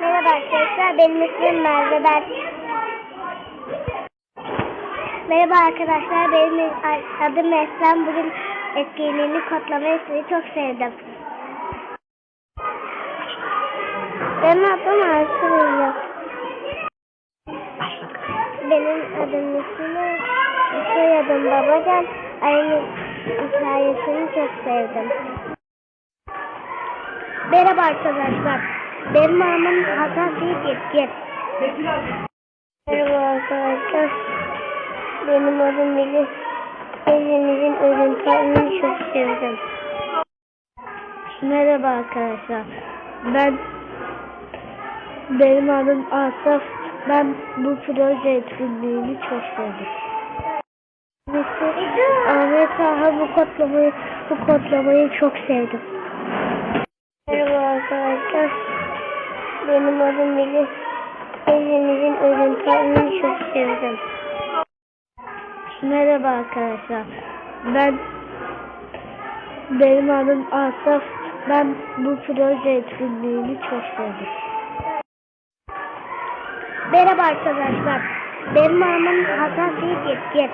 Merhaba arkadaşlar, benim ismim Merve ben. Merhaba arkadaşlar, benim adım Eslem. Bugün etkinliğini kodlama ismini çok sevdim. Benim adım Arslan Benim adım Müslüman. Soyadım Babacan. Aynı hikayesini çok sevdim. Merhaba arkadaşlar. Benim adım Hasan Seyit Yetkin. Merhaba arkadaşlar. Benim adım Melih. Teyzemizin örüntülerini çok sevdim. Merhaba arkadaşlar. Ben benim adım Asaf. Ben bu proje etkinliğini çok sevdim. Ahmet Ağa bu kodlamayı, bu kodlamayı çok sevdim. Merhaba arkadaşlar. Benim adım Melih. Teyzemizin örüntülerini çok sevdim. Merhaba arkadaşlar. Ben benim adım Asaf. Ben bu proje etkinliğini çok sevdim. Merhaba arkadaşlar. Benim adım Hasan Seyit Yetkin.